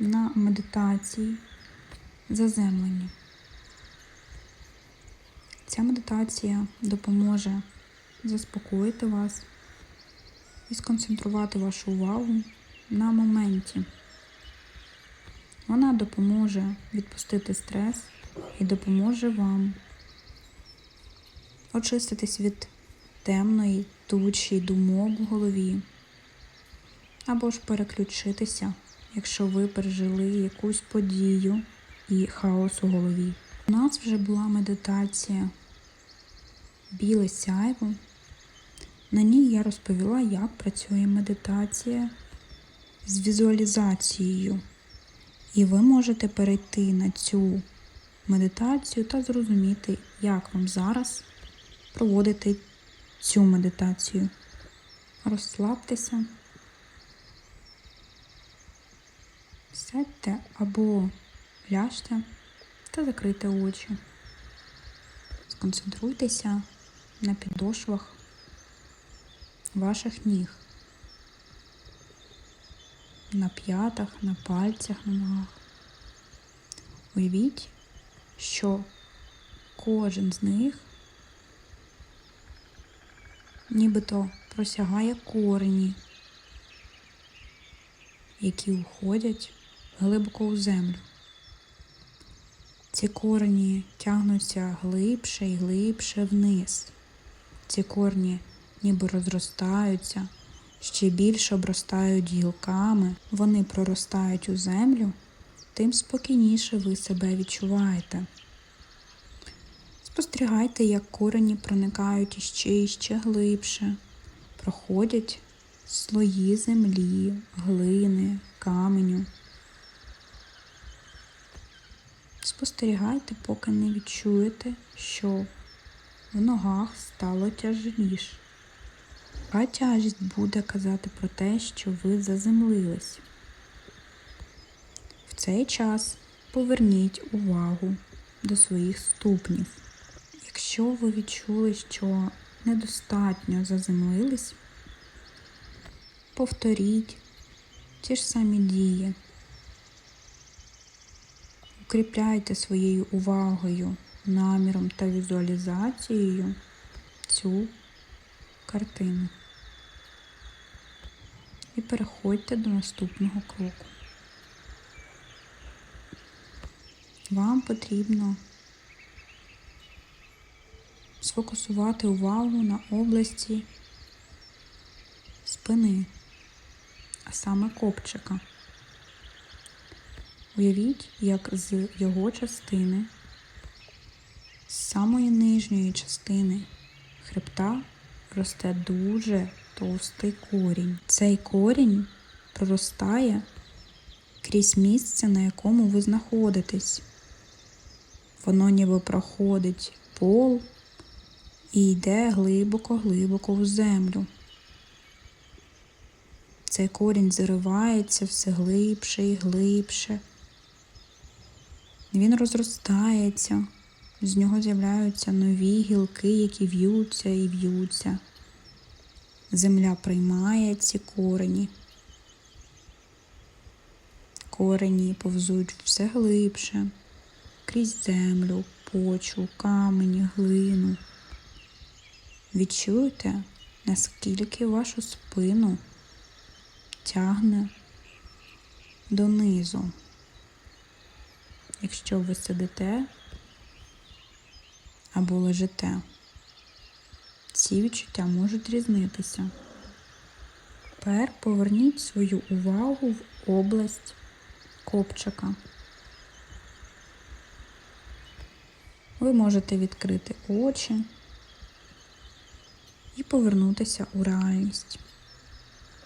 на медитації заземлення. Ця медитація допоможе заспокоїти вас і сконцентрувати вашу увагу на моменті. Вона допоможе відпустити стрес і допоможе вам очиститись від темної тучі думок в голові, або ж переключитися, якщо ви пережили якусь подію і хаос у голові. У нас вже була медитація біле сяйво. На ній я розповіла, як працює медитація з візуалізацією. І ви можете перейти на цю медитацію та зрозуміти, як вам зараз проводити цю медитацію. Розслабтеся, сядьте або ляжте та закрийте очі. Сконцентруйтеся на підошвах ваших ніг, на п'ятах, на пальцях, на ногах. Уявіть, що кожен з них нібито просягає корені, які уходять глибоко у землю. Ці корені тягнуться глибше і глибше вниз. Ці корні ніби розростаються, ще більше обростають гілками, вони проростають у землю, тим спокійніше ви себе відчуваєте. Спостерігайте, як корені проникають іще і ще глибше, проходять слої землі, глини, каменю. Спостерігайте, поки не відчуєте, що в ногах стало тяжеліше. А тяжість буде казати про те, що ви заземлились. В цей час поверніть увагу до своїх ступнів. Якщо ви відчули, що недостатньо заземлились, повторіть ті ж самі дії. Укріпляйте своєю увагою, наміром та візуалізацією цю картину. І переходьте до наступного кроку. Вам потрібно сфокусувати увагу на області спини, а саме копчика. Уявіть, як з його частини, з самої нижньої частини хребта росте дуже товстий корінь. Цей корінь проростає крізь місце, на якому ви знаходитесь. Воно ніби проходить пол і йде глибоко-глибоко в землю. Цей корінь заривається все глибше і глибше. Він розростається, з нього з'являються нові гілки, які в'ються і в'ються. Земля приймає ці корені. Корені повзуть все глибше, крізь землю, почву, камені, глину. Відчуйте, наскільки вашу спину тягне донизу. Якщо ви сидите або лежите, ці відчуття можуть різнитися. Тепер поверніть свою увагу в область копчика. Ви можете відкрити очі і повернутися у реальність.